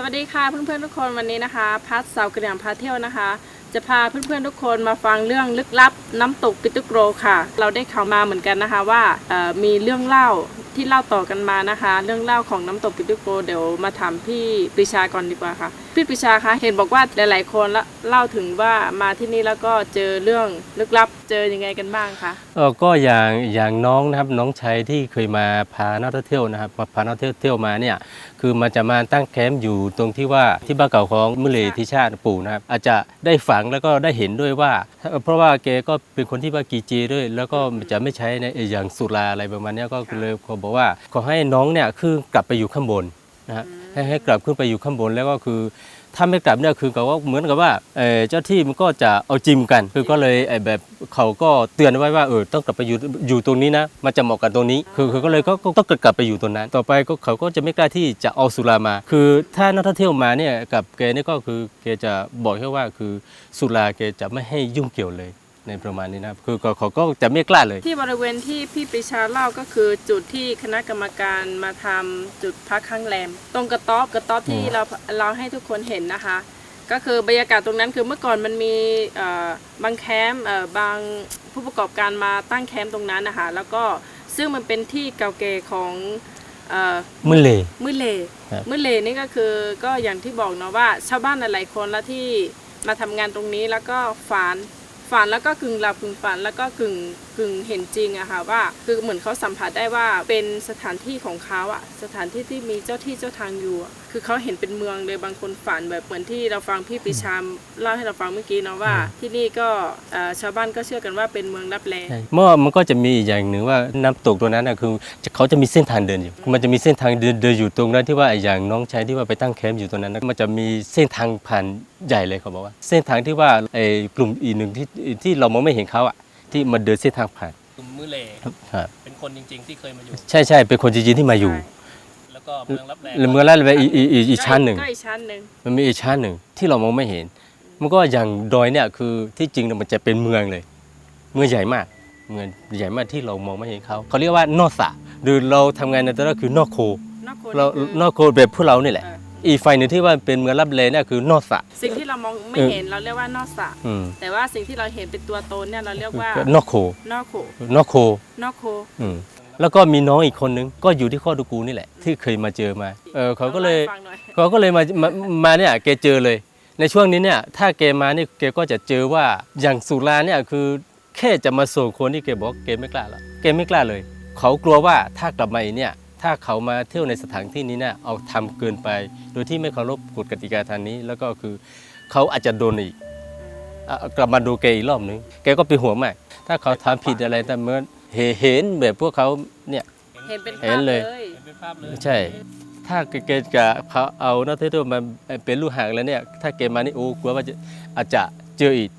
สวัสดีค่ะเพื่อนๆทุกคนวันนี้นะคะ พัดสาวกระเหลี่ยงพาเที่ยวนะคะ จะพาเพื่อนๆทุกคนมาฟังเรื่องลึกลับ น้ำตกปิตุโกรค่ะ เราได้ข่าวมาเหมือนกันนะคะว่ามีเรื่องเล่าที่เล่าต่อกันมานะคะ เรื่องเล่าของน้ำตกปิตุโกรเดี๋ยวมาถามพี่ปริชาก่อนดีกว่าค่ะ พี่ปรีชาคะเห็นบอกว่าหลาย ๆ คนละเล่าถึงว่ามาที่นี่แล้วก็เจอเรื่องลึกลับเจอยังไงกันบ้างคะเออก็อย่างอย่างน้องนะครับน้องชายที่เคยมาพานักท่องเที่ยวนะครับมาพานักท่องเที่ยวมาเนี่ยคือมันจะมาตั้งแคมป์อยู่ตรงที่ว่าที่บ้านเก่าของมุเลทิชาติปู่นะครับอาจจะได้ฝังแล้วก็ได้เห็นด้วยว่า เพราะว่าแกก็เป็นคนที่ว่ากีเจด้วย แล้วก็จะไม่ใช้ในอย่างสุราอะไรประมาณนี้ก็เลยเขาบอกว่าขอให้น้องเนี่ยคือกลับไปอยู่ข้างบน นะฮะให้ให้กลับขึ้นไปอยู่ข้างบนแล้วก็คือถ้าไม่กลับเนี่ยคือเขาว่าเหมือนกับว่าเออเจ้าที่มันก็จะเอาจิมกัน คือก็เลยไอแบบเขาก็เตือนไว้ว่าเออต้องกลับไปอยู่อยู่ตรงนี้นะมันจะเหมาะกับตรงนี้คือคือก็เลยก็ก็ต้องกลับไปอยู่ตรงนั้น ต่อไปก็เขาก็จะไม่กล้าที่จะเอาสุรามา คือถ้านักท่องเที่ยวมาเนี่ยกับแกนี่ก็คือแกจะบอกแค่ว่าคือสุราแกจะไม่ให้ยุ่งเกี่ยวเลย ในประมาณนี้นะครับคือก็เขาก็จะไม่กล้าเลย ที่บริเวณที่พี่ปรีชาเล่าก็คือจุดที่คณะกรรมการมาทำจุดพักข้างแรม ตรงกระต๊อบกระต๊อบที่อืม เราเราให้ทุกคนเห็นนะคะ ก็คือบรรยากาศตรงนั้นคือเมื่อก่อนมันมีเอ่อบางแคมป์เอ่อบางผู้ประกอบการมาตั้งแคมป์ตรงนั้นนะคะแล้วก็ซึ่งมันเป็นที่เก่าแก่ของเอ่อ มือเลย มือเลครับมือเลนี่ก็คือก็อย่างที่บอกเนาะว่า ชาวบ้านหลายๆคนแล้วที่มาทำงานตรงนี้แล้วก็ฝัน ฝันแล้วก็กึ่งหลับกึ่งฝันแล้วก็กึ่ง กึ่งเห็นจริงอะค่ะว่าคือเหมือนเขาสัมผัสได้ว่าเป็นสถานที่ของเขาอะสถานที่ที่มีเจ้าที่เจ้าทางอยู่อะคือเขาเห็นเป็นเมืองเลยบางคนฝันแบบเหมือนที่เราฟังพี่ปรีชามเล่าให้เราฟังเมื่อกี้เนาะว่า ที่นี่ก็เอ่อชาวบ้านก็เชื่อกันว่าเป็นเมืองรับแล ใช่เมื่อมันก็จะมีอีกอย่างหนึ่งว่าน้ำตกตัวนั้นนะคือจะเขาจะมีเส้นทางเดินอยู่ มันจะมีเส้นทางเดินเดินอยู่ตรงนั้นที่ว่าอย่างน้องชายที่ว่าไปตั้งแคมป์อยู่ตรงนั้นนะมันจะมีเส้นทางผ่านใหญ่เลยเขาบอกว่า เส้นทางที่ว่าไอ้กลุ่มอีกหนึ่งที่ที่เรามองไม่เห็นเขาอะ ที่มาเดินเส้นทางผ่านกลุ่มมือเหล่ครับเป็นคนจริง ๆ ที่เคยมาอยู่ ใช่ใช่เป็นคนจริงๆที่มาอยู่ แล้วก็เมืองรับแลแล้วเมื่อไรไปอีกอีกอีกอีกชั้นหนึ่งก็อีกชั้นหนึ่งมันมีอีกชั้นหนึ่งที่เรามองไม่เห็น มันก็อย่างดอยเนี่ยคือที่จริงเนี่ยมันจะเป็นเมืองเลย เมืองใหญ่มากเมืองใหญ่มากที่เรามองไม่เห็นเขาเขาเรียกว่านอกสระหรือเราทำงานในตอนนั้นคือนอกโคนอกโคเรานี่คือนอกโคแบบพวกเรานี่แหละเอออีกฝ่ายหนึ่งที่ว่าเป็นเมืองรับเลเนี่ยคือนอกสระสิ่งที่เรามองไม่เออเห็นเราเรียกว่านอกสระอืม แต่ว่าสิ่งที่เราเห็นเป็นตัวตนเนี่ยเราเรียกว่าก็นอกโคนอกโขนอกโคนอกโคอืมแล้วก็มีน้องอีกคนนึงก็อยู่ที่ข้อดูกูนี่แหละ ที่เคยมาเจอมาเออเขาก็เลยล่าให้ฟังหน่อยเขาก็เลยมามามาเนี่ยแกเจอเลย ในช่วงนี้เนี่ยถ้าแกมานี่แกก็จะเจอว่าอย่างสุราเนี่ยคือแค่จะมาส่งคนที่แกบอกแกไม่กล้าแล้วแกไม่กล้าเลย เขากลัวว่าถ้ากลับมาอีกเนี่ย ถ้าเขามาเที่ยวในสถานที่นี้เนี่ยเอาทำเกินไป โดยที่ไม่เคารพกฎกติกาทางนี้ แล้วก็คือเขาอาจจะโดนอีกอะกลับมาดูแกอีกรอบนึงแกก็เป็นห่วงมาก ถ้าเขาทำผิดอะไรแต่เมื่อเห็นแบบพวกเขาเนี่ยเห็นเป็นเห็ภานพเลเลยยเห็นเป็นภาพเลยใช่ ถ้าเกณฑ์จะเขาเอานักท่องเที่ยวมาเป็นลูกหางแล้วเนี่ยถ้าเกณฑ์มานี่โอ้กลัวว่าจะอาจจะเจออีก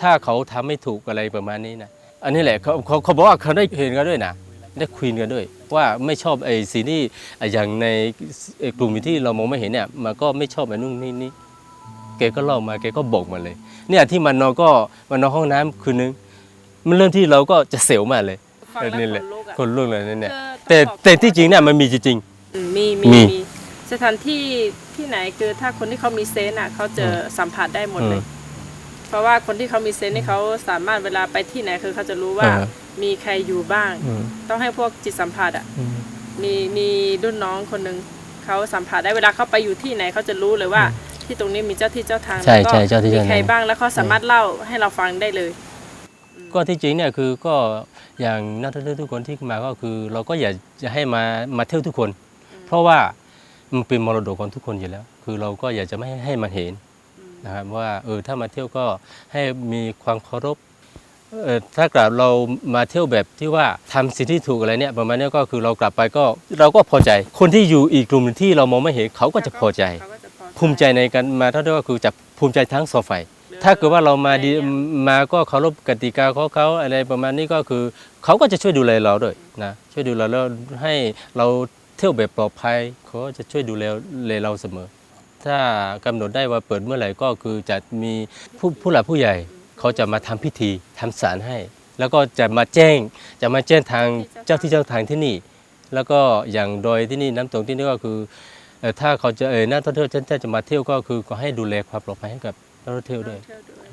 ถ้าเขาทำไม่ถูกอะไรประมาณนี้นะอันนี้แหละเขาเขาเขาบอกว่าเขาได้เห็นกันด้วยนะ ได้คุยกันด้วย ว่าไม่ชอบไอ้สิ่งที่ไอ้อย่างในไอ้กลุ่มที่เรามองไม่เห็นเนี่ยมันก็ไม่ชอบไอ้นู่นนี่นี่แกก็เล่ามาแกก็บอกมาเลย เนี่ยที่มันนอนก็มันนอนห้องน้ำคืนนึง มันเริ่มที่เราก็จะเสียวมาเลยฟังเออแล้วนี่ขแหละนลุกอะคนลุกเลยนั่นเนี่ยคือแต่องบอกแต่ที่จริงเนี่ยมันมีจริงอืมมีมีมีมีสถานที่ที่ไหนคือถ้าคนที่เขามีเซนส์อะเขาจะอืมสัมผัสได้หมดเลยอืมเพราะว่าคนที่เขามีเซนส์นี่เขาสามารถเวลาไปที่ไหนคือเขาจะรู้ว่าอ่า มีใครอยู่บ้าง อืมต้องให้พวกจิตสัมผัสอะ อืม มีมีรุ่นน้องคนหนึ่งเขาสัมผัสได้เวลาเขาไปอยู่ที่ไหนเขาจะรู้เลยว่า ที่ตรงนี้มีเจ้าที่เจ้าทางใช่แล้วก็ใช่เจ้าที่มีเจ้าทาง ใครบ้างแล้วเขาสามารถเล่าให้เราฟังได้เลย ก็ที่จริงเนี่ยคือก็อย่างนักท่องเที่ยวทุกคนที่มาก็คือ เราก็อยากจะให้มามาเที่ยวทุกคน เพราะว่ามันเป็นมรดกของทุกคนอยู่แล้ว คือเราก็อยากจะไม่ให้ให้มันเห็นนะครับว่าเออถ้ามาเที่ยวก็ให้มีความเคารพเออ ถ้ากลับเรามาเที่ยวแบบที่ว่าทำสิ่งที่ถูกอะไรเนี่ยประมาณเนี้ยก็คือเรากลับไปก็เราก็พอใจ คนที่อยู่อีกกลุ่มหนึ่งที่เรามองไม่เห็นเขาก็จะพอใจเขาก็จะพอภูมิใจในการมาเท่าที่ว่าคือจะภูมิใจทั้งสองฝ่ายถ้าเกิดว่าเรามาดีมาก็เคารพกติกาของเขาอะไรประมาณนี้ก็คือ เขาก็จะช่วยดูแลเราด้วยนะช่วยดูแลเราให้เราเที่ยวแบบปลอดภัยเขาก็จะช่วยดูแลแลเราเสมอ ถ้ากำหนดได้ว่าเปิดเมื่อไหร่ก็คือจะมีผู้ผู้หลักผู้ใหญ่ เขาจะมาทำพิธีทำศาลให้ แล้วก็จะมาแจ้ง จะมาแจ้งทางเจ้าที่เจ้าทางที่นี่ แล้วก็อย่างโดยที่นี่น้ำตกที่นี่ก็คือเอ่อถ้าเขาจะเออนักท่องเที่ยวจะจะมาเที่ยวก็คือก็ให้ดูแลความปลอดภัยให้กับนักท่องเที่ยวด้วยเที่ยวด้วย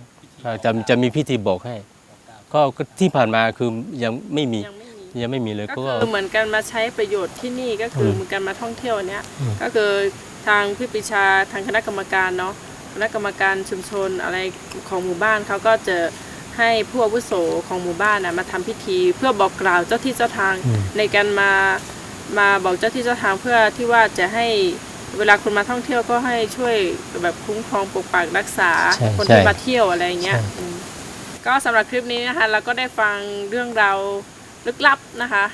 อ่าจะจะมีพิธีบอกให้ก็ก็ที่ผ่านมาคือยังไม่มียังไม่มียังไม่มีเลยก็ก็คือเหมือนกันมาใช้ประโยชน์ที่นี่ก็คือเหมือนกันมาท่องเที่ยวเนี้ยอืมก็คือทางพี่ปรีชาทางคณะกรรมการเนาะ คณะกรรมการชุมชนอะไรของหมู่บ้านเขาก็จะให้ผู้อาวุโสของหมู่บ้านนะมาทำพิธี เพื่อบอกกล่าวเจ้าที่เจ้าทางอืมในการมามาบอกเจ้าที่เจ้าทางเพื่อที่ว่าจะให้เวลาคนมาท่องเที่ยวก็ให้ช่วยแบบคุ้มครองปกปักรักษาใช่คนใช่ที่มาเที่ยวอะไรอย่างเงี้ยใช่อืมก็สำหรับคลิปนี้นะคะเราก็ได้ฟังเรื่องราวลึกลับนะคะ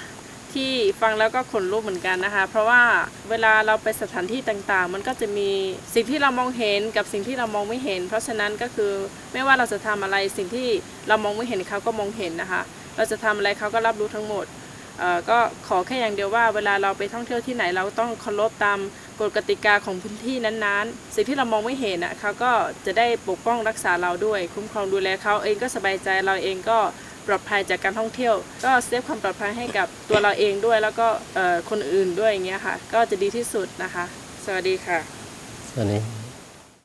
ที่ฟังแล้วก็ขนลุกเหมือนกันนะคะ เพราะว่าเวลาเราไปสถานที่ต่างๆ มันก็จะมีสิ่งที่เรามองเห็นกับสิ่งที่เรามองไม่เห็น เพราะฉะนั้นก็คือไม่ว่าเราจะทำอะไรสิ่งที่เรามองไม่เห็นเขาก็มองเห็นนะคะ เราจะทำอะไรเขาก็รับรู้ทั้งหมดก็ขอแค่อย่างเดียวว่าเวลาเราไปท่องเที่ยวที่ไหนเราต้องเคารพตามกฎกติกาของพื้นที่นั้นๆ สิ่งที่เรามองไม่เห็นอะเขาก็จะได้ปกป้องรักษาเราด้วย คุ้มครองดูแลเขาเองก็สบายใจเราเองก็ ปลอดภัยจากการท่องเที่ยว ก็เซฟความปลอดภัยให้กับตัวเราเองด้วย แล้วก็คนอื่นด้วยอย่างเงี้ยค่ะ ก็จะดีที่สุดนะคะ สวัสดีค่ะสวัสดี